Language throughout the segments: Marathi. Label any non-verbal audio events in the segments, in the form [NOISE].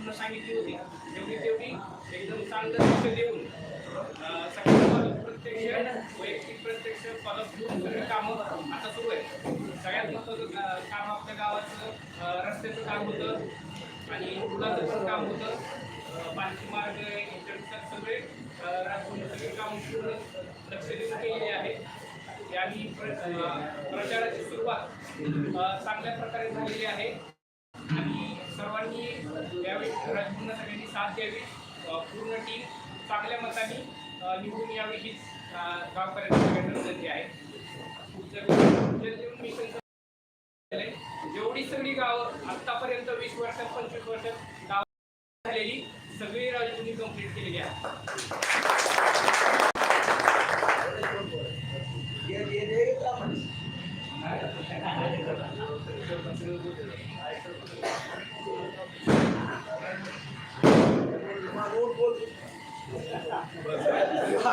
पूर्ण सांगितली होती. म्हणजे तेवढी तेवढी एकदम चांगलं लक्ष देऊन सगळ्या सगळ्या प्रत्यक्ष वैयक्तिक प्रत्यक्ष पालक घेऊन कामं आता सुरू आहे सगळ्यात महत्त्वाचं काम आपल्या गावाचं रस्त्याचं काम होतं आणि पुलाचं पण काम होतं. अं, पालखी मार्ग इंटरनेट सगळे अं, सगळे काम पूर्ण लक्ष देऊन केलेले आहे याही प्रचाराची सुरुवात चांगल्या प्रकारे झालेली आहे. आणि सर्वांनी यावेळी राजपूर्ण सगळ्यांनी साथ द्यावी पूर्ण टीम चांगल्या मताने निवडून यावी हीच अं, गावकऱ्यांची सगळ्यांना विनंती आहे जेवढी सगळी गावं आतापर्यंत वीस वर्षात पंचवीस वर्षात गाव झालेली सगळी राजधानी कंप्लीट केलेली आहे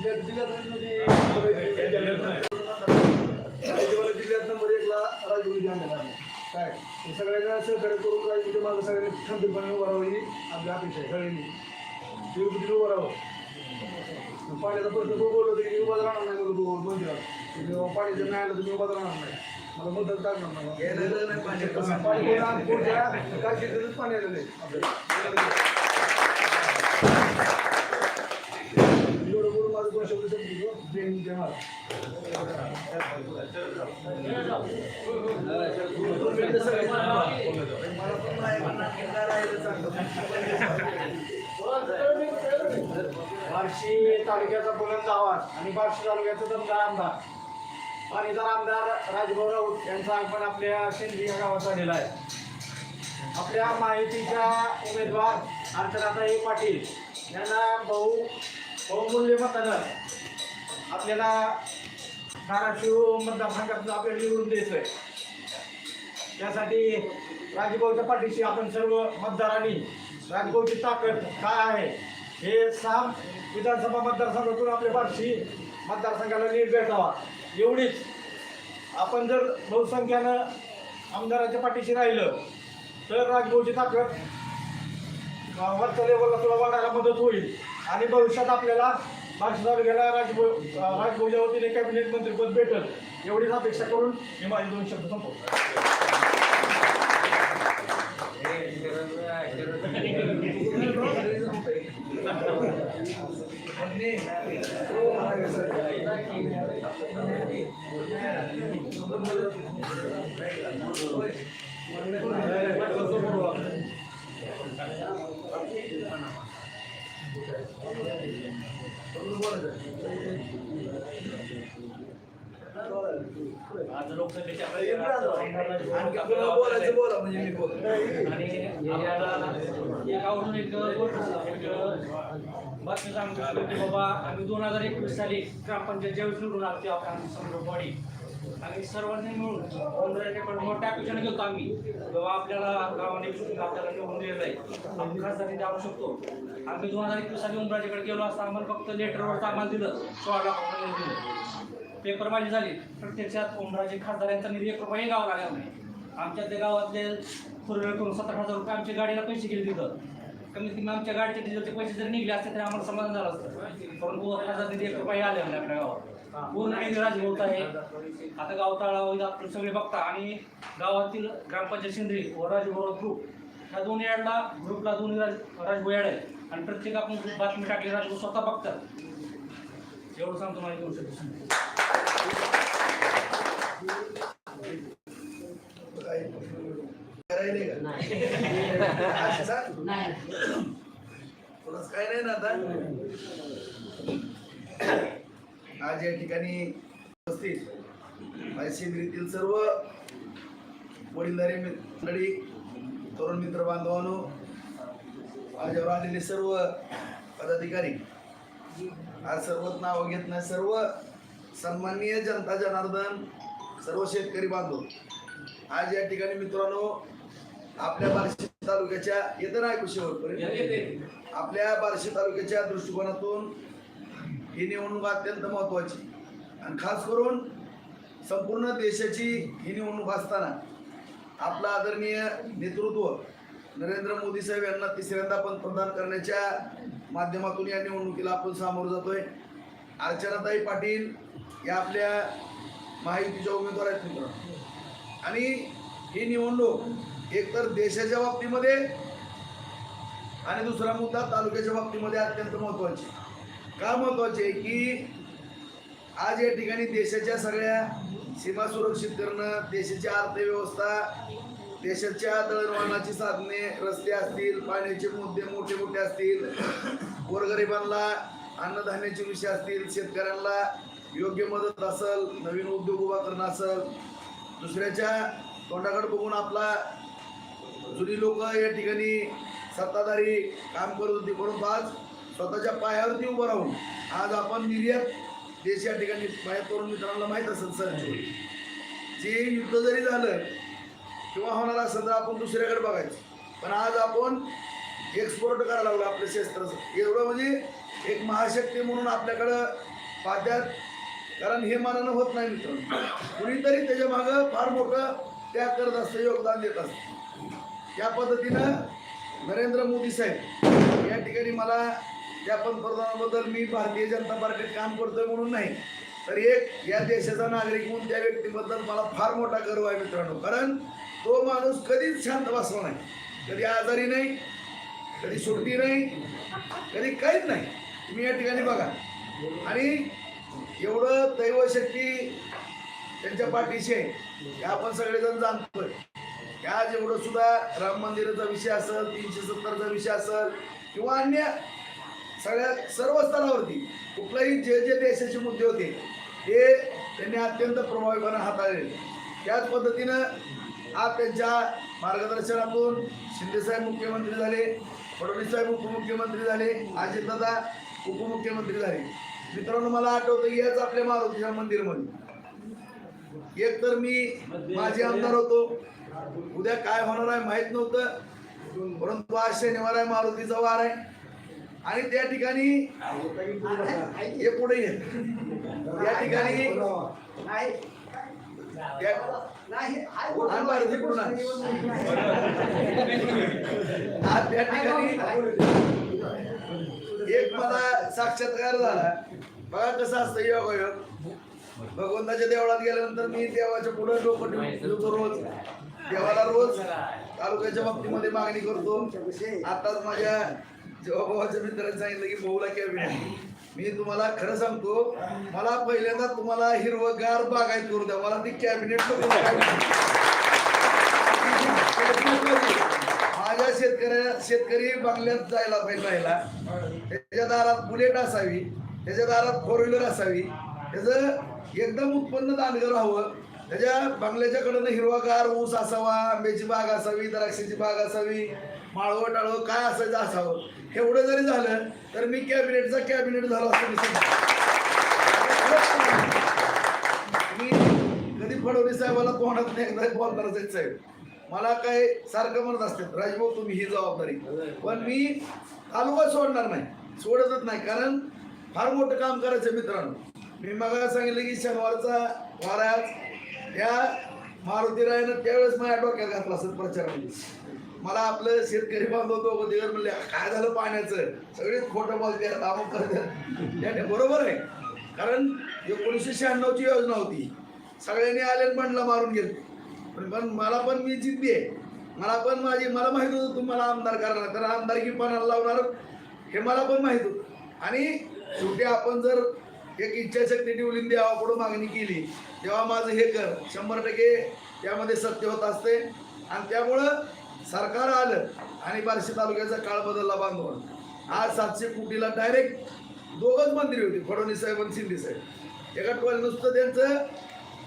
जिल्ह्यात म्हणजे नंबर एकला राजगुरूजी आणलेला काय हे सगळ्यांना सहकार्य करून राजगुरूच्या माझं सगळ्यांनी खंबीरपणे उभं राहावं ही आपली अपेक्षा आहे सगळ्यांनी देवबुद्धीने उभं राहावं पाण्याचा प्रश्न तो बोललो तरी मी उभाच राहणार नाही. बोलतो तो मंदिरात जेव्हा पाणी जर नाही आलं तुम्ही मी उभाच राहणार नाही. मला मदत टाकणार नाही पाणी कोण आण- कोण द्या, काय पाणी आलेलं आहे आपल्याला. एवढं बोलून माझं दोन शब्द समजतो जय हिंद जय महाराज बार्शी तालुक्याचा बुलंद आवाज आणि बार्शी तालुक्याचा दमदार आमदार. पाणीदार आमदार राजभाऊ राऊत यांचा आपण आपल्या शेंद्री या गावात आलेला आहे. आपल्या माहितीच्या उमेदवार अर्चनाताई पाटील यांना बहु बहुमूल्य मतदान. आपल्याला धाराशिव मतदारसंघातून आपल्याला निवडून द्यायचं आहे त्यासाठी राजभाऊच्या पाठीशी आपण सर्व मतदारांनी राजभाऊची ताकद काय आहे? हे सहा विधानसभा मतदारसंघातून आपल्या पाठशी मतदारसंघाला नीट भेटावा. एवढीच. आपण जर बहुसंख्यानं आमदाराच्या पाठीशी राहिलं तर राजभाऊची ताकद वरच्या लेवलला तुला वाढायला मदत होईल. आणि भविष्यात आपल्याला तालुक्याला राजभाऊ अं, राजभाऊच्या वतीने कॅबिनेट मंत्रीपद भेटल. एवढीच अपेक्षा करून मी माझे दोन शब्द संपवतो. [LAUGHS] [LAUGHS] आज लोकसभेच्या आपल्याला बोलायचं बोला म्हणजे मी आणि एकावरून एक एक बातमी सांगतो. की बाबा आम्ही दोन हजार एकवीस साली ग्रामपंचायत ज्यावेळेस निवडून आलो तेव्हा आम्ही समोर बॉडी आम्ही सर्वांनी मिळून ओमराजेकडे मोठ्या अपेक्षाने घेतो आम्ही. बाबा आपल्याला गावाने आपल्याला निवडून दिलेलं आहे आम्ही खासदारी जाऊ शकतो. आम्ही दोन हजार एकवीस साली उमराजेकडे गेलो असता आम्हाला फक्त लेटरवर आम्हाला दिलं. सोळा लाख दिलं. पेपर माझी झाली. प्रत्यक्षात उमराजे खासदार यांचा निधी एक रुपयाही गावाला आला नाही. आमच्या त्या गावातले पूर्व करून सतरा हजार रुपये आमच्या गाडीला पैसे गेले तिथं. कमीत कमी आमच्या गाडीचे डिझेलचे पैसे जर निघले असते तर आम्हाला समाधान झालं असतं. परंतु हजार निधी एक रुपये आले नाही आपल्या गावात. पूर्ण निधी राजभोवत आहे आता गाव तळावर आपण सगळे बघता आणि गावातील ग्रामपंचायत सेंद्री व राजभोव ग्रुप ह्या दोन याडला ग्रुपला दोन्ही राज राजभोव याड आहेत आणि प्रत्येक आपण बातमी टाकली राजभोव स्वतः बघतात एवढं सांगतो माझी दोन का अच्छा. थोडंसं काय नाही ना आता आज या ठिकाणी उपस्थित माझ्या शेंद्रीतील सर्व वडीलधारी मंडळी तरुण मित्र बांधवांनो माझ्यावर आलेले सर्व पदाधिकारी आज सर्वच नाव घेत नाही सर्व सन्माननीय जनता जनार्दन सर्व शेतकरी बांधव आज या ठिकाणी मित्रांनो आपल्या बार्शी तालुक्याच्या येतं ना शेवटपर्यंत आपल्या बार्शी तालुक्याच्या दृष्टिकोनातून ही निवडणूक अत्यंत महत्त्वाची. आणि खास करून संपूर्ण देशाची ही निवडणूक असताना आपलं आदरणीय नेतृत्व नरेंद्र मोदी साहेब यांना तिसऱ्यांदा पंतप्रधान करण्याच्या माध्यमातून या निवडणुकीला आपण सामोरं जातोय. अर्चनाताई पाटील या आपल्या महायुतीच्या उमेदवार आहेत मित्र आणि ही निवडणूक एकतर देशाच्या बाबतीमध्ये आणि दुसरा मुद्दा तालुक्याच्या बाबतीमध्ये अत्यंत महत्त्वाची. का महत्त्वाचे आहे की आज या ठिकाणी देशाच्या सगळ्या सीमा सुरक्षित करणं देशाची अर्थव्यवस्था देशाच्या दळणवळणाची साधने रस्ते असतील पाण्याचे मुद्दे मोठे मोठे असतील गोरगरिबांना अन्नधान्याचे विषय असतील शेतकऱ्यांना योग्य मदत असेल नवीन उद्योग उभा करणं असेल दुसऱ्याच्या तोंडाकडे बघून आपला जुनी लोक या ठिकाणी सत्ताधारी काम करत होती. परंतु आज स्वतःच्या पायावरती उभं राहून. आज आपण निर्यात देश या ठिकाणी बाहेर करून मित्रांना माहीत असेल सर जे युद्ध जरी झालं किंवा होणार असेल तर आपण दुसऱ्याकडे बघायचं. पण आज आपण एक्सपोर्ट करायला लागलो आपलं शस्त्र एवढं म्हणजे एक महाशक्ती म्हणून आपल्याकडं पाद्यात कारण हे मनानं होत नाही मित्रांनो. कुणीतरी त्याच्या मागं फार मोठं त्याग करत असतं योगदान देत असतं. त्या पद्धतीनं नरेंद्र मोदी साहेब या ठिकाणी मला त्या पंतप्रधानाबद्दल मी भारतीय जनता पार्टीत काम करतोय म्हणून नाही. तर एक या देशाचा नागरिक म्हणून त्या व्यक्तीबद्दल मला फार मोठा गर्व आहे मित्रांनो. कारण तो माणूस कधीच शांत बसला नाही. कधी आजारी नाही कधी सुट्टी नाही कधी काहीच नाही. तुम्ही या ठिकाणी बघा. आणि एवढं दैवशक्ती त्यांच्या पाठीशी आहे हे आपण सगळेजण जाणतोय. आज एवढं सुद्धा राम मंदिराचा विषय असेल तीनशे सत्तरचा विषय असेल किंवा अन्य सगळ्या सर्व स्तरावरती कुठलाही जे जे देशाचे मुद्दे होते ते त्यांनी अत्यंत प्रभावीपणे हाताळले. त्याच पद्धतीनं आज त्यांच्या मार्गदर्शनातून शिंदेसाहेब मुख्यमंत्री झाले फडणवीस साहेब उपमुख्यमंत्री झाले अजितदादा उपमुख्यमंत्री झाले. मित्रांनो मला आठवतं याच आपल्या मारुतीच्या मंदिरमध्ये. एक तर मी माझे आमदार होतो. उद्या काय होणार आहे माहीत नव्हतं परंतु आज शनिवार आहे मारुतीचा वार आहे. आणि त्या ठिकाणी हे पुढे ये. त्या ठिकाणी त्या- त्या ठिकाणी एक मला साक्षात्कार झाला. बघा कसं असतं योग भगवंताच्या देवळात गेल्यानंतर मी देवाच्या पुढे डोकं ठेवतो रोज. देवाला रोज तालुक्याच्या बाबतीमध्ये मागणी करतो. आताच माझ्या जेव्हा मित्रांनी सांगितलं की भाऊला कॅबिनेट मी तुम्हाला खरं सांगतो मला पहिल्यांदा तुम्हाला हिरवगार बागायत करू द्या. मला ती कॅबिनेट माझ्या शेतकऱ्या शेतकरी बंगल्यात जायला पाहिजे राहिला त्याच्या दारात बुलेट असावी त्याच्या दारात फोर व्हीलर असावी. त्याचं एकदम उत्पन्न दानगर व्हावं त्याच्या बंगल्याच्या कडनं हिरवागार ऊस असावा आंब्याची बाग असावी द्राक्षाची बाग असावी माळवं टाळवं काय असायचं असावं एवढं जरी झालं तर मी कॅबिनेटचा कॅबिनेट झालो असं मी मी कधी फडणवीस साहेबाला कोणात नाही एकदा बोलणार साहेब. मला काय सारखं म्हणत असतात राजभाऊ तुम्ही ही जबाबदारी. पण मी तालुका सोडणार नाही सोडतच नाही कारण फार मोठं काम करायचं मित्रांनो. मी मग सांगितलं की शनिवारचा वार त्या मारुती रायनं त्यावेळेस माझ्या डोक्यात घातला असेल प्रचारामध्ये म्हणजे. मला आपलं शेतकरी बांधव दोघं दिवस म्हणले काय झालं पाण्याचं? सगळेच खोटं बोलते अमुक करतात त्याने बरोबर आहे. कारण एकोणीसशे शहाण्णवची योजना होती. सगळ्यांनी आले बंडला मारून गेले पण पण मला पण मी जिद्दी आहे. मला पण माझी मला माहीत होतं तुम्हाला आमदार करणार तर आमदारकी पणाला लावणार हे मला पण माहीत होतं. आणि शेवटी आपण जर एक इच्छाशक्ती ठेवली देवाकडून मागणी केली तेव्हा माझं हे कर शंभर टक्के त्यामध्ये सत्य होत असते आणि त्यामुळं सरकार आलं आणि बार्शी तालुक्याचा काळ बदलला बांधून आज सातशे कोटीला डायरेक्ट दोघंच मंत्री होते फडणवीस साहेब आणि शिंदे साहेब एका टोल नुसतं त्यांचं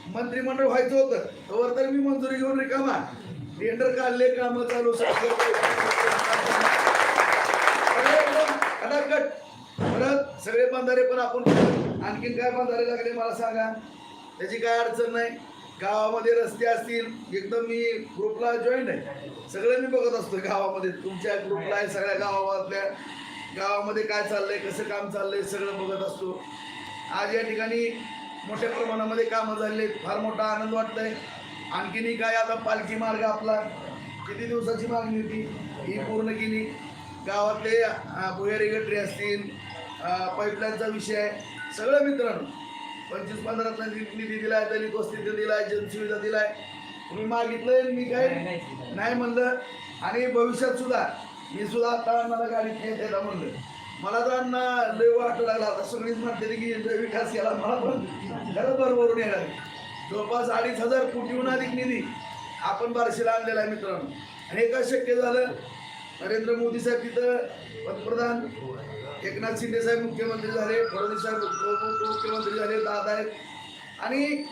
मंत्रिमंडळ व्हायचं होतं तोवर तर मी मंजुरी घेऊन रिकामा टेंडर काढले कामं चालू सगळे परत सगळे बंधारे पण आपण आणखीन काय बंधारे लागले मला सांगा? त्याची काय अडचण नाही. गावामध्ये रस्ते असतील. एकदम मी ग्रुपला जॉईन आहे. सगळं मी बघत असतो गावामध्ये. तुमच्या ग्रुपला आहे सगळ्या गावातल्या गावामध्ये काय चाललंय कसं काम चाललंय सगळं बघत असतो. आज या ठिकाणी मोठ्या प्रमाणामध्ये कामं झालेली आहेत. फार मोठा आनंद वाटतोय. आणखीनही काय आता पालखी मार्ग आपला. किती दिवसाची मागणी होती? ही पूर्ण केली. गावातले भुयारी गटरी असतील पाईपलाईनचा विषय आहे. सगळं मित्रांनो. पंचवीस पंधराचा निधी दिलाय दलित वस्ती दिलाय जनसुविधा दिलाय. तुम्ही मागितलंय मी काय नाही म्हणलं. आणि भविष्यात सुद्धा मी सुद्धा आता मला गाडीत द्यायला म्हणलं. मला तर लय वाटू लागला आता सगळीच म्हणते की विकास केला मला पण. खरंच बरोबर येणार. जवळपास अडीच हजार कोटीहून अधिक निधी आपण बारशीला आणलेला आहे मित्रांनो. आणि हे काय शक्य झालं? नरेंद्र मोदी साहेब तिथं पंतप्रधान एकनाथ शिंदे साहेब मुख्यमंत्री झाले फडणवीस साहेब उप- उपमुख्यमंत्री झाले दादा आहेत. आणि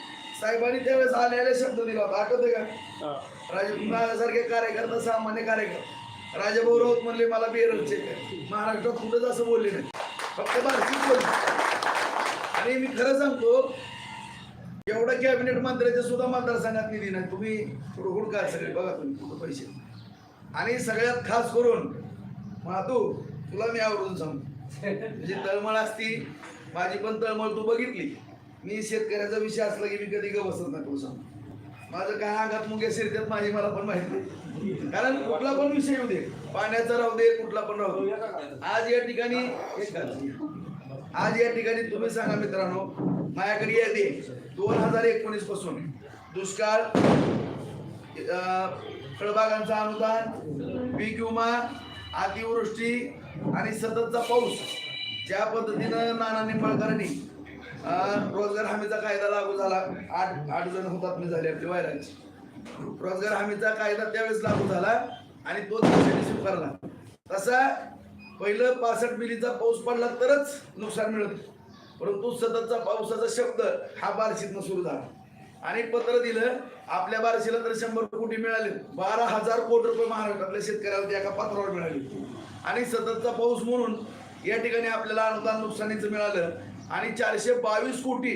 साहेबांनी त्यावेळेस आलेले शब्द दिला होता. आठवते का? राजकुमारासारखे कार्यकर्ता सामान्य कार्यकर्ता. राजाभाऊ राऊत म्हणले मला बेरडचे महाराष्ट्रात कुठंच असं बोलले नाही. फक्त बारशीच बोलले. आणि मी खरं सांगतो एवढा कॅबिनेट मंत्र्याच्या सुद्धा मतदारसंघात निधी नाही. तुम्ही हुडहुड काय सगळे. बघा तुम्ही कुठं पैसे. आणि सगळ्यात खास करून मातू तुला मी आवडून सांगतो. जी तळमळ असती माझी पण तळमळ तू बघितली. मी शेतकऱ्याचा विषय असला की मी कधी ग बसत नाही तुला माझं काय अंगात मुंग्या शिरतात माझी मला पण माहिती नाही. कारण कुठला पण विषय येऊ दे. पाण्याचा राहू दे कुठला पण राहू दे. आज या ठिकाणी आज या ठिकाणी तुम्ही सांगा मित्रांनो माझ्याकडे यादी दोन हजार एकोणीसपासून दुष्काळ फळबागांचा फळबागांचं अनुदान पीक विमा अतिवृष्टी आणि सततचा पाऊस ज्या पद्धतीनं नाना निंबाळकरांनी रोजगार हमीचा कायदा लागू झाला. आठ आठ जण हुतात्मे झाले आपले वायरांची रोजगार हमीचा कायदा त्यावेळेस लागू झाला आणि तो देशाने स्वीकारला. तसा पहिलं पासष्ट मिलीचा पाऊस पडला तरच नुकसान मिळत. परंतु सततचा पावसाचा शब्द हा बार्शीतनं सुरू झाला. आणि पत्र दिलं आपल्या बार्शीला तर शंभर कोटी मिळाले. बारा हजार कोटी रुपये महाराष्ट्रातल्या शेतकऱ्याला एका पात्रावर मिळाले. आणि सततचा पाऊस म्हणून या ठिकाणी आपल्याला अनुदान नुकसानीचं मिळालं. आणि चारशे बावीस कोटी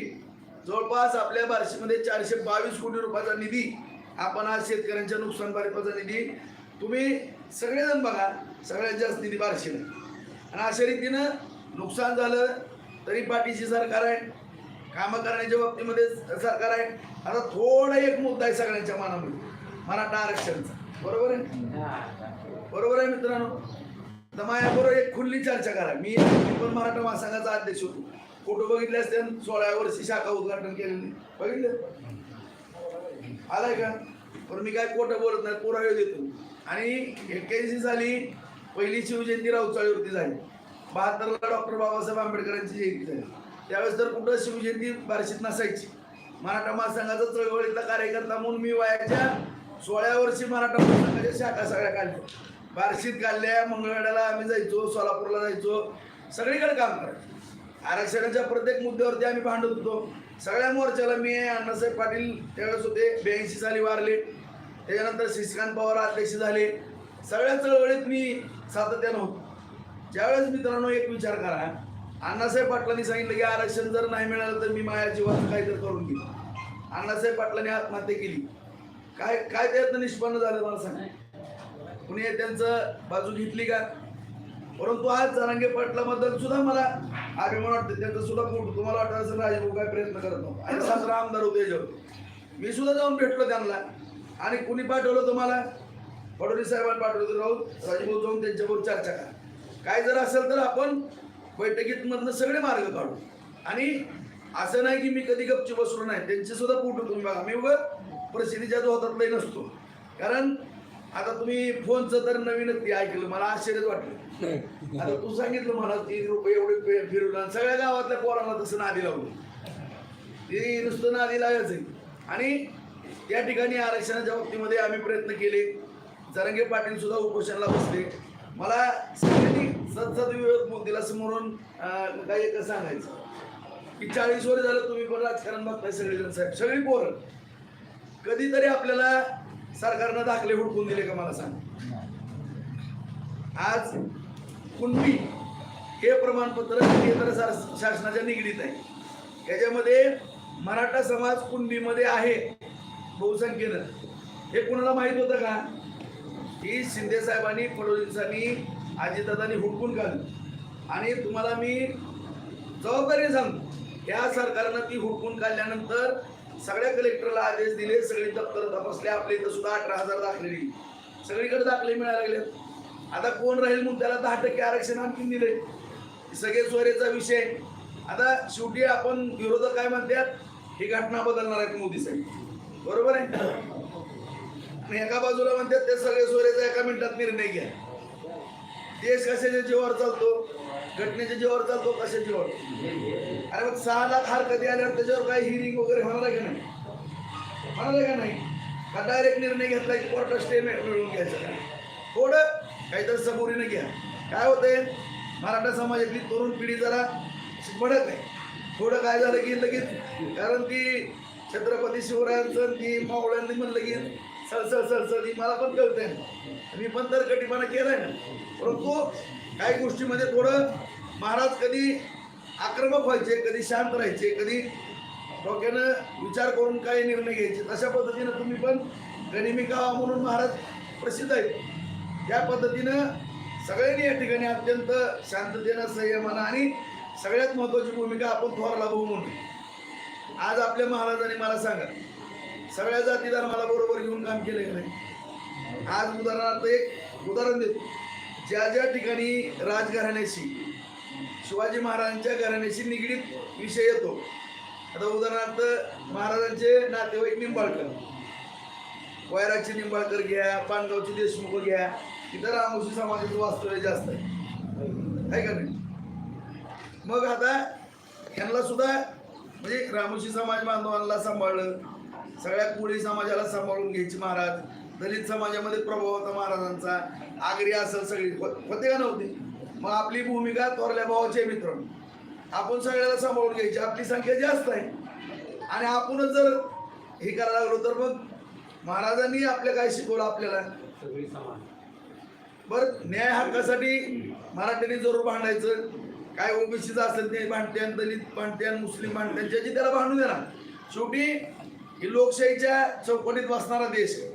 जवळपास आपल्या बार्शीमध्ये चारशे बावीस कोटी रुपयाचा निधी आपण आज शेतकऱ्यांच्या नुकसान भरपाईचा निधी तुम्ही सगळेजण बघा सगळ्यात जास्त निधी बार्शीला. आणि अशा रीतीनं नुकसान झालं तरी पाठीशी सरकार आहे. कामं करण्याच्या बाबतीमध्ये सरकार आहे. आता थोडा एक मुद्दा आहे सगळ्यांच्या मनामध्ये. मराठा आरक्षणचा. बरोबर आहे? बरोबर आहे मित्रांनो? तर माझ्याबरोबर एक खुल्ली चर्चा करा. मी पण मराठा महासंघाचा अध्यक्ष होतो. फोटो बघितले असते सोळाव्या वर्षी शाखा उद्घाटन केलेली. बघितलं? आलाय का? पण मी काय खोटं बोलत नाही पुरावे देतो. आणि एक्क्याऐंशी साली पहिली शिवजयंती राऊचाळीवरती झाली. बहात्तरला डॉक्टर बाबासाहेब आंबेडकरांची जयंती झाली. त्यावेळेस तर कुठं शिवजयंती बारशीत नसायची. मराठा महासंघाचा चळवळीतला कार्यकर्ता म्हणून मी वयाच्या सोळाव्या वर्षी मराठा महासंघाच्या शाखा सगळ्या काढल्या. बार्शीत काढल्या मंगळवेढ्याला आम्ही जायचो सोलापूरला जायचो. सगळीकडे काम करायचो. आरक्षणाच्या प्रत्येक मुद्द्यावरती आम्ही भांडत होतो. सगळ्या मोर्चाला मी अण्णासाहेब पाटील त्यावेळेस होते. ब्याऐंशी साली वारले. त्याच्यानंतर शशिकांत पवार अध्यक्ष झाले. सगळ्या चळवळीत मी सातत्यानं होतो. ज्यावेळेस मित्रांनो एक विचार करा. अण्णासाहेब पाटलांनी सांगितलं की आरक्षण जर नाही मिळालं तर मी माझ्या जीवाचं काहीतरी करून घेईन. अण्णासाहेब पाटलांनी आत्महत्या केली. काय काय त्यातनं निष्पन्न झालं मला सांगा. कुणी त्यांचं बाजू घेतली का? परंतु आज जरांगे पाटलाबद्दल सुद्धा मला अभिमान वाटतं त्यांचं सुद्धा फोटो तुम्हाला वाटत असेल राजभाऊ काय प्रयत्न करत नव्हता. आणि सासरा आमदार होते याच्यावर. मी सुद्धा जाऊन भेटलो त्यांना. आणि कुणी पाठवलं तुम्हाला? फडणवीस साहेबांनी पाठवलं तर राऊत. राजभाऊ जाऊन त्यांच्याबरोबर चर्चा करा. काय जर असेल तर आपण बैठकीतमधनं सगळे मार्ग काढू. आणि असं नाही की मी कधी गपची बसलो नाही. त्यांचे सुद्धा पोट तुम्ही बघा. मी उगा प्रसिद्धीच्या जो होतात नसतो. कारण आता तुम्ही फोनचं तर नवीनच ते ऐकलं मला आश्चर्यच वाटलं. [LAUGHS] आता तू सांगितलं मला तीन रुपये एवढे फिरवलं आणि सगळ्या गावातल्या पोरांना तसं नादी लावलं. ते नुसतं नादी लागायचं आहे. आणि त्या ठिकाणी आरक्षणाच्या बाबतीमध्ये आम्ही प्रयत्न केले. जरंगे पाटील सुद्धा उपोषणाला बसले. मला सगळ्यांनी सदसद विरोध मुद्देला समोरून काही एक सांगायचं. की चाळीस वर झालं तुम्ही पण राजकारण बघताय सगळेजण साहेब. सगळी पोरं. कधीतरी आपल्याला सरकारनं दाखले हुडकून दिले का मला सांग? आज कुणबी हे प्रमाणपत्र केंद्र शास- शासनाच्या निगडीत आहे. याच्यामध्ये मराठा समाज कुणबीमध्ये आहे बहुसंख्येनं. हे कुणाला माहीत होतं का? की शिंदे साहेबांनी फडणवीसांनी अजितदादांनी हुडकून काढलं. आणि तुम्हाला मी जबाबदारी सांगतो या सरकारनं ती हुडकून काढल्यानंतर सगळ्या कलेक्टरला आदेश दिले सगळी दप्तर तपासले आपल्या इथं सुद्धा अठरा हजार दाखले दिली सगळीकडे दाखले मिळायला लागले. आता कोण राहील मुद्द्याला दहा टक्के आरक्षण आणखी दिले. सगळे सोयरेचा विषय आता शेवटी आपण विरोधक काय म्हणतात? ही घटना बदलणार आहेत मोदी साहेब. बरोबर आहे? आणि एका बाजूला म्हणतात ते सगळे सोयरेचा एका मिनिटात निर्णय घ्या. देश कशाच्या जीवावर चालतो? घटनेच्या जीवावर चालतो कशा जीवावर? अरे मग सहा लाख हार कधी आल्यावर त्याच्यावर काही हिरिंग वगैरे होणार आहे का नाही? होणार आहे का नाही? का डायरेक्ट निर्णय घेतला की कोर्टात स्टे मिळवून घ्यायचा का? थोडं काहीतरी सबोरीनं घ्या. काय होतंय? मराठा समाजातली तरुण पिढी जरा भडक आहे. थोडं काय झालं की लगेच कारण की छत्रपती शिवरायांचं की ती मावळ्यांनी म्हणलं की सळसळ सळसळ ही मला पण कळतंय. मी पण तर कटीपणा केलाय ना. परंतु काही गोष्टीमध्ये थोडं महाराज कधी आक्रमक व्हायचे कधी शांत राहायचे कधी डोक्यानं विचार करून काही निर्णय घ्यायचे तशा पद्धतीनं तुम्ही पण गणिमिका म्हणून महाराज प्रसिद्ध आहेत. त्या पद्धतीनं सगळ्यांनी या ठिकाणी अत्यंत शांततेनं संयमानं आणि सगळ्यात महत्त्वाची भूमिका आपण थोरला भाऊ म्हणून. आज आपल्या महाराजांनी मला सांगा सगळ्या जाती धर्माला बरोबर घेऊन काम केलं की नाही? आज उदाहरणार्थ एक उदाहरण देतो. ज्या ज्या ठिकाणी राजघराण्याशी शिवाजी महाराजांच्या घराण्याशी निगडीत विषय येतो. आता उदाहरणार्थ महाराजांचे नातेवाईक निंबाळकर. वायराचे निंबाळकर घ्या पानगावचे देशमुख घ्या इथं रामोशी समाजाचं वास्तव्य जास्त आहे का नाही? मग आता ह्यांना सुद्धा म्हणजे रामोशी समाज बांधवांना सांभाळलं सगळ्या कोळी समाजाला सांभाळून घ्यायची महाराज. दलित समाजामध्ये प्रभाव होता महाराजांचा. आगरी असेल सगळी हो- होते का नव्हते? मग आपली भूमिका थोरल्या भावाचे मित्र आपण सगळ्याला सांभाळून घ्यायची. आपली संख्या जास्त आहे. आणि आपणच जर हे करायला लागलो तर मग महाराजांनी आपल्या काय शिकवलं आपल्याला? बरं न्याय हक्कासाठी मराठ्यांनी जरूर भांडायचं. काय ओबीसीचं असेल ते भांडत्यान दलित भांडत्यान मुस्लिम भांडत्यान ज्याची त्याला भांडू देणार. शेवटी ही लोकशाहीच्या चौकटीत बसणारा देश आहे.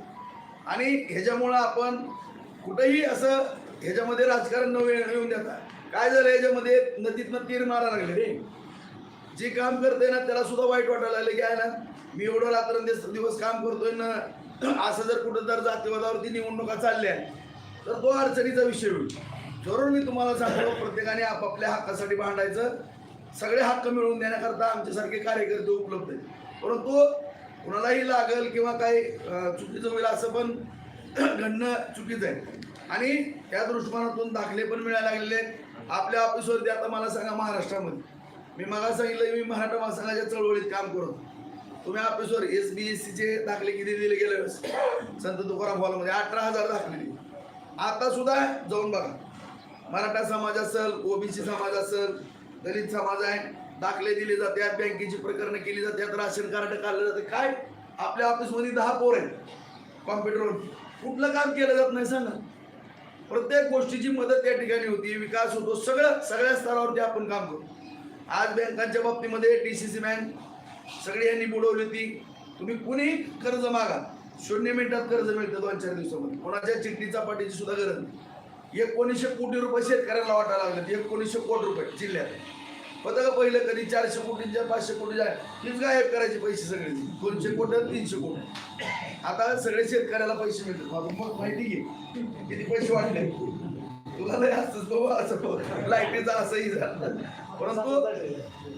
आणि ह्याच्यामुळं आपण कुठंही असं ह्याच्यामध्ये राजकारण न येऊन देता काय झालं ह्याच्यामध्ये? नदीतनं तीर मारा लागले रे. जे काम करते ना त्याला सुद्धा वाईट वाटायला लागलं की आहे ना मी एवढं रात्रंदिवस दिवस काम करतोय ना [CLEARS THROAT] असं जर कुठं जर जातीवादावरती निवडणुका चालल्या तर तो अडचणीचा विषय होईल. जरूर मी तुम्हाला सांगतो प्रत्येकाने आपापल्या हक्कासाठी भांडायचं. सगळे हक्क मिळवून देण्याकरता आमच्यासारखे कार्यकर्ते उपलब्ध आहेत. परंतु कुणालाही लागल किंवा काही चुकीचं होईल असं पण [CLEARS THROAT] घडणं चुकीचं आहे. आणि त्या दृष्टिकोनातून दाखले पण मिळायला लागलेले आहेत. आपल्या ऑफिसवरती आता मला सांगा महाराष्ट्रामध्ये. मी मला सांगितलं मी मराठा महासंघाच्या चळवळीत काम करतो तुम्ही ऑफिसवर एस बी एस सीचे दाखले किती दिले गेले वेळेस? संत तुकाराम हॉलमध्ये अठरा हजार दाखले. दिले आता सुद्धा जाऊन बघा. मराठा समाज असेल ओबीसी समाज असेल दलित समाज आहे दाखले दिले जातात बँकेची प्रकरणं केली जातात राशन कार्ड काढलं जातं. काय? आपल्या ऑफिसमध्ये दहा पोर आहेत. कॉम्प्युटरवर कुठलं काम केलं जात नाही सांगा. प्रत्येक गोष्टीची मदत त्या ठिकाणी होती विकास होतो सगळं सगळ्या स्तरावरती आपण काम करू. आज बँकांच्या बाबतीमध्ये डी सी सी बँक सगळी यांनी बुडवली होती. तुम्ही कुणी कर्ज मागा. शून्य मिनिटात कर्ज मिळतं दोन चार दिवसामध्ये. कोणाच्या चिठ्ठीचा पाठीची सुद्धा गरज नाही. एकोणीसशे कोटी रुपये शेतकऱ्याला वाटायला लागले एकोणीसशे कोटी रुपये जिल्ह्यात. होतं का पहिलं कधी चारशे कोटींच्या पाचशे कोटीच्या तीच गायब करायचे पैसे सगळे. दोनशे कोटी तीनशे कोटी. आता सगळे शेतकऱ्याला पैसे मिळतात. माझं मग माहिती घे किती पैसे वाटले तुला लय असतच बाबा असं लाईटीचा असंही झालं. परंतु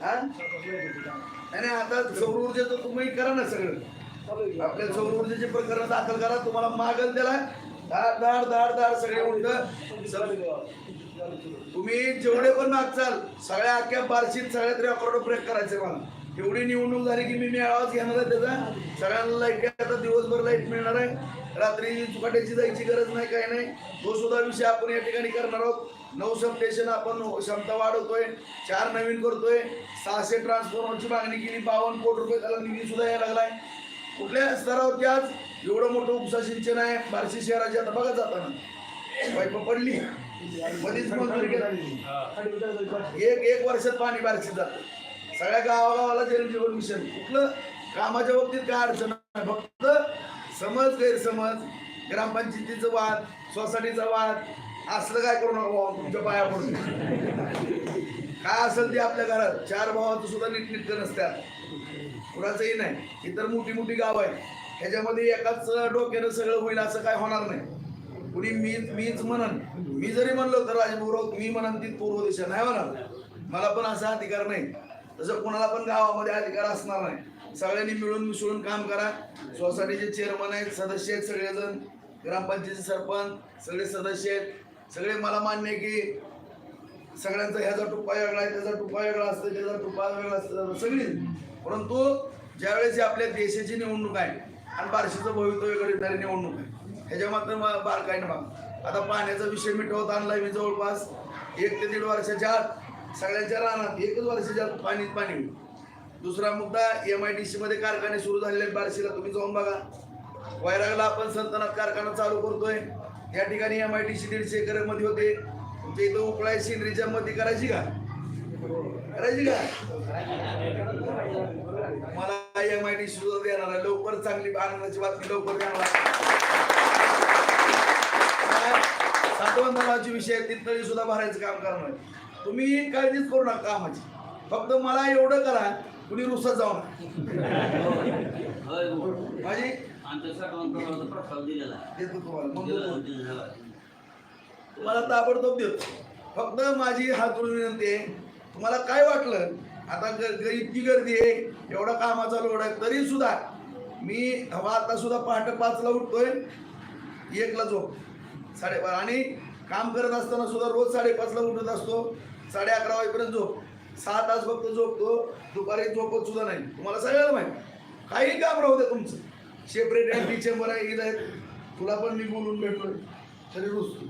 हा? नाही आता सौर ऊर्जेचं तुम्ही करा ना सगळं. आपल्या सौर ऊर्जेचे प्रकरण दाखल करा. तुम्हाला मागल त्याला दाड धाड धाड धाड सगळे उलट. तुम्ही जेवढे पण मागचाल सगळ्या अख्ख्या बार्शीत सगळ्यात रेकॉर्ड ब्रेक करायचे मला. एवढी निवडणूक झाली की मी मेळावाच घेणार आहे त्याचा. सगळ्यांना लाइट आता दिवसभर लाइट मिळणार आहे. रात्री चुकाट्याची जायची गरज नाही काही नाही. तो सुद्धा विषय आपण या ठिकाणी करणार आहोत. नऊ सबस्टेशन आपण क्षमता वाढवतोय चार नवीन करतोय. सहाशे ट्रान्सफॉर्मरची मागणी केली बावन्न कोटी रुपये त्याला निधी सुद्धा यायला लागलाय. कुठल्या स्तरावरती आज? एवढं मोठं उपसा सिंचन आहे बार्शी शहराची. आता बघा जाताना. पडली. मंजुरी केली एक एक वर्षात पाणी बारशीत जातं. सगळ्या गावागावाला जलजीवन मिशन. कुठलं? कामाच्या बाबतीत काय अडचण नाही. फक्त समज गैरसमज ग्रामपंचायतीचं वाद सोसायटीचा वाद असलं काय करू नका तुमच्या पाया पडून काय असेल ते आपल्या घरात. चार भावाचं सुद्धा नीटनीटक नसतात. कुणाचंही नाही. इतर मोठी मोठी गाव आहे ह्याच्यामध्ये एकाच डोक्यानं सगळं होईल असं काय होणार नाही. कुणी मी मीच म्हणन. मी जरी म्हणलो तर राजभुराव मी म्हणन ती पूर्व दिशा. नाही म्हणाल. मला पण असा अधिकार नाही. तसं कोणाला पण गावामध्ये अधिकार असणार नाही. सगळ्यांनी मिळून मिसळून काम करा. सोसायटीचे चेअरमन आहेत सदस्य आहेत सगळेजण. ग्रामपंचायतीचे सरपंच सगळे सदस्य आहेत. सगळे मला मान्य आहे की सगळ्यांचा ह्याचा टुप्पा वेगळा आहे त्याचा टुप्पा वेगळा असतो त्याचा टुप्पा वेगळा असतो सगळी. परंतु ज्यावेळेस ही आपल्या देशाची निवडणूक आहे आणि बार्शीचं भवितव्य करणारी निवडणूक आहे. ह्याच्या मात्र बारकाईने बघा. आता पाण्याचा विषय मिटवत आणलाय मी जवळपास एक ते दीड वर्षाच्या आत. सगळ्यांच्या रानात एकच वर्षाच्या आत पाणीच पाणी होईल. दुसरा मुद्दा एम आय डी सीमध्ये कारखाने सुरू झालेले आहेत बार्शीला. तुम्ही जाऊन बघा. वैरागला आपण संतनात कारखाना चालू करतोय. या ठिकाणी एम आय डी सी दीडशे एकरमध्ये होते. तुमच्या इथं उकळाय सिनरीच्या मध्ये करायची का? करायची का? मला एम आय डी सी सुद्धा देणार आहे. लवकर चांगली आनंदाची बातमी लवकर देणार काय? साठवण तलावाचे विषय तिथं सुद्धा भरायचं काम करणार तुम्ही काळजीच करू नका कामाची फक्त मला एवढं करा कुणी रुसत जाऊ नका. माझी तुम्हाला ताबडतोब देतो. फक्त माझी हात विनंती आहे तुम्हाला काय वाटलं? आता ग- इतकी गर्दी आहे एवढा कामाचा लोड आहे तरी सुद्धा मी हवा आता सुद्धा पहाटे पाचला उठतोय. एकला झोप. साडे आणि काम करत असताना सुद्धा रोज साडेपाचला उठत असतो. साडे अकरा वाजेपर्यंत झोप. सहा तास फक्त झोपतो. दुपारी झोपत सुद्धा नाही. तुम्हाला सगळ्याला माहिती. काही काम राहू दे तुमचं. सेपरेट आहे चेंबर आहे इथं आहेत तुला पण मी बोलून भेटलो तरी रुजतो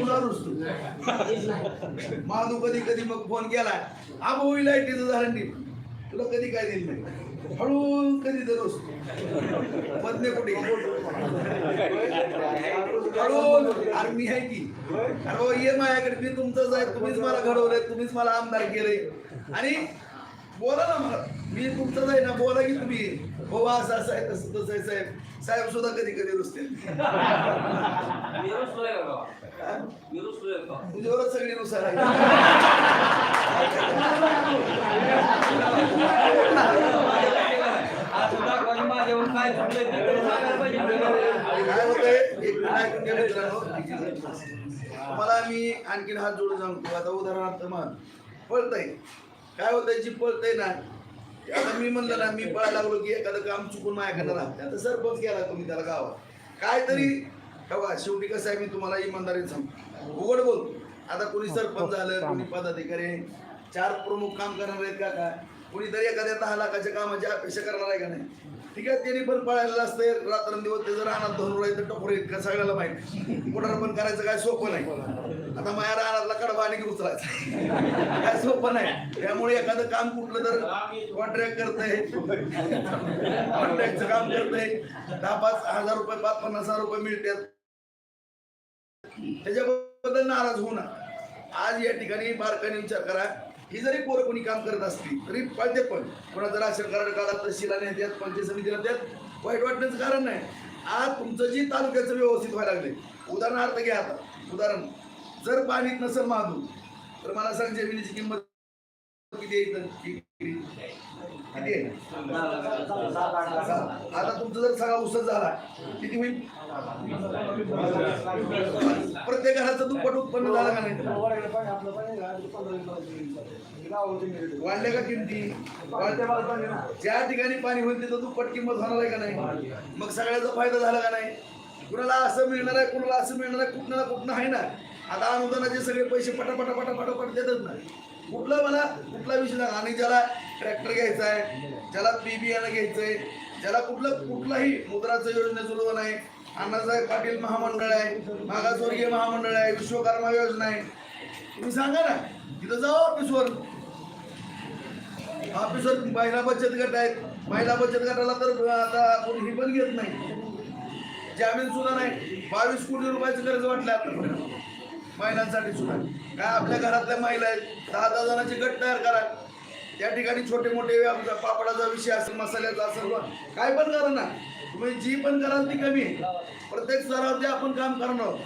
तुला रुजतो माधू कधी कधी मग फोन केला हा भाऊ लाईटीचं झालं नाही तुला कधी काय दिलं नाही. हळू कधी तर रुसतो मधने कुठे? हळू अरे मी आहे की. अरे बाबा ये माझ्याकडे. मी तुमचंच आहे. तुम्हीच मला घडवलंय. तुम्हीच मला आमदार केलंय. आणि बोला ना मला. मी तुमचंच आहे ना? बोला की तुम्ही. हो असं असं आहे तसं तसं आहे साहेब. साहेब सुद्धा कधी कधी रुसते. मी रुसलोय का बाबा? मी रुसलोय का? तुझ्यावरच सगळी नुसार आहे. [LAUGHS] [LAUGHS] काय होतंय? एक तुम्हाला मी आणखीन हात जोडून सांगतो. आता उदाहरणार्थ मग पळतय. काय होतंय जी पळतय ना आता मी म्हणलं ना मी पळायला लागलो की एखादं काम चुकून माझ्याकडे राहते आता सरपंच केला तुम्ही त्याला गावात. काय तरी बघा शेवटी कसं आहे मी तुम्हाला इमानदारीने सांगतो. उघड बोलतो आता कोणी सरपंच झालं कोणी पदाधिकारी चार प्रमुख काम करणार आहेत का काय? कोणीतरी एखाद्या दहा लाखाच्या कामाची अपेक्षा करणार आहे का नाही? ठीक आहे त्यांनी पण पळायला असतंय. रात्रंदिवस ते जर अनाथ धरून राहायचं टपोर इतकं सगळ्याला माहिती. मोटर पण करायचं काय सोपं नाही. आता माझ्या रानातला कडबा आणि उचलायचा काय सोपं नाही. त्यामुळे एखादं काम कुठलं तर कॉन्ट्रॅक्ट करतंय. कॉन्ट्रॅक्टचं काम करतंय. दहा पाच हजार रुपये पाच पन्नास हजार रुपये मिळतात. त्याच्याबद्दल नाराज होऊ ना आज या ठिकाणी बारकाने विचार करा. ही जरी पोरं कोणी काम करत असली तरी पाहिजे पण. कोणाचं राशन कार्ड काढा नाही देत पंचायत समितीला त्यात वाईट वाटण्याचं कारण नाही. आज तुमचं जी तालुक्याचं व्यवस्थित व्हायला लागले उदाहरणार्थ घ्या आता. उदाहरण जर पाणीत नसेल महादूर तर मला सांग जमिनीची किंमत किती येईल किती आहे? आता तुमचं जर सगळा उसच झाला किती होईल? प्रत्येक घराचं दुप्पट उत्पन्न झालं का नाही? वाढल्या का किमती? वाढल्या ज्या ठिकाणी पाणी होईल तिथं दुप्पट किंमत होणार आहे का नाही? मग सगळ्याचा फायदा झाला का नाही? कुणाला असं मिळणार आहे कुणाला असं मिळणार आहे कुठणाला ना आहे ना? आता अनुदानाचे सगळे पैसे पटापटा पटापटापट देतच नाही कुठलं मला कुठला विषय नाही आणि ज्याला ट्रॅक्टर घ्यायचा आहे ज्याला बी बियाणं घ्यायचं आहे ज्याला कुठलं कुठलाही मुद्राचं योजना सुरू नाही. अण्णासाहेब पाटील महामंडळ आहे मागासवर्गीय महामंडळ आहे विश्वकर्मा योजना आहे. तुम्ही सांगा ना तिथं जाऊ ऑफिसवर ऑफिसवर महिला बचत गट आहेत. महिला बचत गटाला तर आता कोणी ही पण घेत नाही. जामीन सुद्धा नाही. बावीस कोटी रुपयाचं कर्ज वाटलं आपल्याकडे महिलांसाठी सुद्धा. काय आपल्या घरातल्या महिला आहेत? दहा दहा जणांचे गट तयार करा. त्या ठिकाणी छोटे मोठे पापडाचा विषय असेल मसाल्याचा असेल काय पण करा ना. तुम्ही जी पण कराल ती कमी. आहे. प्रत्येक स्तरावरती आपण काम करणार आहोत.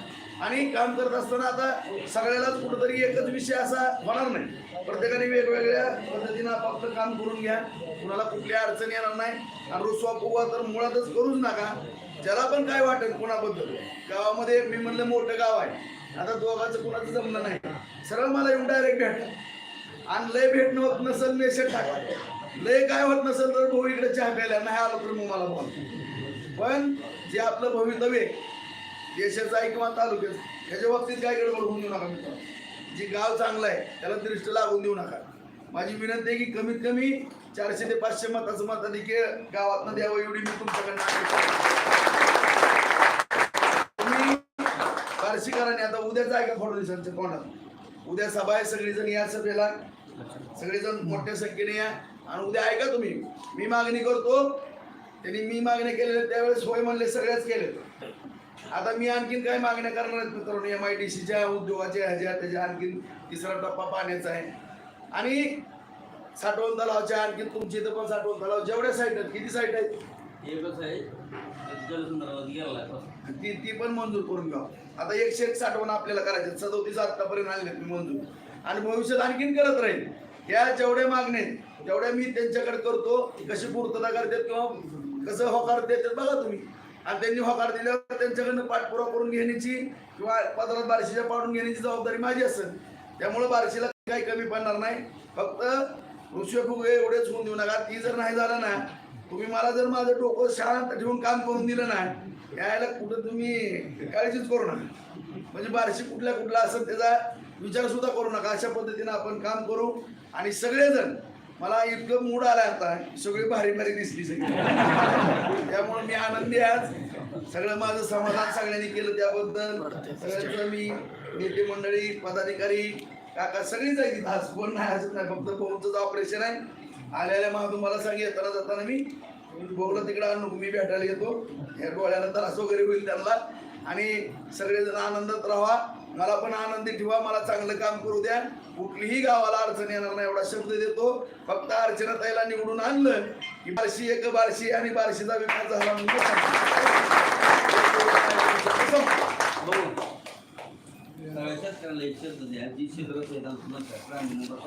आणि काम करत असताना आता सगळ्यालाच कुठंतरी एकच विषय असा होणार नाही. प्रत्येकाने वेगवेगळ्या पद्धतीनं आपापलं काम करून घ्या. कुणाला कुठल्या अडचणी येणार नाही. आणि रुसवा फुगवा तर मुळातच करूच नका. ज्याला पण काय वाटेल कुणाबद्दल. गावामध्ये मी म्हणलं मोठं गाव आहे. आता दोघांचं कुणाचं जमलं नाही. सरळ मला येऊन डायरेक्ट भेटलं आणि लय भेटणं होत नसेल मेसेज टाका. लय काय होत नसेल तर भाऊ इकडे चहा प्यायला नाही आलो तर मग मला बोल. पण जे आपलं भवितव्य आहे, देशाचं आहे किंवा तालुक्याचं त्याच्या बाबतीत काय गडबड होऊन देऊ नका मित्रांनो. जे गाव चांगलं आहे त्याला दृष्ट लागून देऊ नका. माझी विनंती आहे की कमीत कमी चारशे ते पाचशे मताचं केळ गावातनं द्यावं एवढी मी तुमच्याकडनं तुम्ही बार्शीकरांनी आता उद्याच आहे का फडणवीसांच्या कोणाला उद्या सभा आहे सगळेजण या सभेला. सगळेजण मोठ्या संख्येने या. आणि उद्या ऐका तुम्ही मी मागणी करतो त्यांनी मी मागण्या केलेल्या त्यावेळेस होय म्हणले सगळ्याच केले आता मी आणखीन काय मागण्या करणार आहेत मित्रांनो एम आय डी सीच्या उद्योगाच्या ह्याच्या त्याच्या आणखीन तिसरा टप्पा पाण्याचा आहे. आणि साठवण तलावच्या आणखीन तुमच्या इथं पण साठवण तलाव जेवढ्या साईट आहेत किती साईट आहेत? एकच आहे ती ती पण मंजूर करून घ्या. आता एकशे एक साठवण आपल्याला करायचे सदोतीस आतापर्यंत आणले मी मंजूर. आणि भविष्यात आणखीन करत राहील. या जेवढ्या मागणे आहेत, तेवढ्या मी त्यांच्याकडे करतो कशी पूर्तता करतात किंवा कसं होकार देतात बघा तुम्ही. आणि त्यांनी होकार दिल्यावर त्यांच्याकडनं पाठपुरावा करून घेण्याची किंवा पदरात बारशीच्या पाडून घेण्याची जबाबदारी माझी असेल. त्यामुळे बारशीला काही कमी पडणार नाही. फक्त ऋषभ एवढेच होऊन देऊ नका. ती जर नाही झालं ना तुम्ही मला जर माझं डोकं शांत ठेवून काम करून दिलं ना यायला कुठं तुम्ही काळजीच करू नका. म्हणजे बारशी कुठल्या कुठला असेल त्याचा विचारसुद्धा करू नका. अशा पद्धतीनं आपण काम करू. आणि सगळेजण मला इतकं मूड आला आता सगळी भारी भारी दिसली सगळी. त्यामुळे मी आनंदी आज. सगळं माझं समाधान सगळ्यांनी केलं त्याबद्दल. सगळ्यांचं मी नेते मंडळी पदाधिकारी काका सगळीच आहे आज कोण नाही असत नाही. फक्त फोनचं ऑपरेशन आहे. आलेल्या मग तुम्हाला सांग येताना जाताना मी. भाऊला तिकडे आणू मी भेटायला येतो. या डोळ्याला असं वगैरे होईल त्यांना. आणि सगळेजण आनंदात राहा. मला पण आनंदी ठेवा मला चांगलं काम करू द्या. कुठलीही गावाला अडचण येणार नाही एवढा शब्द देतो. फक्त अर्चना ताईला निवडून आणलं की बारशी एक बारशी आणि बारशीचा विकास झाला म्हणजे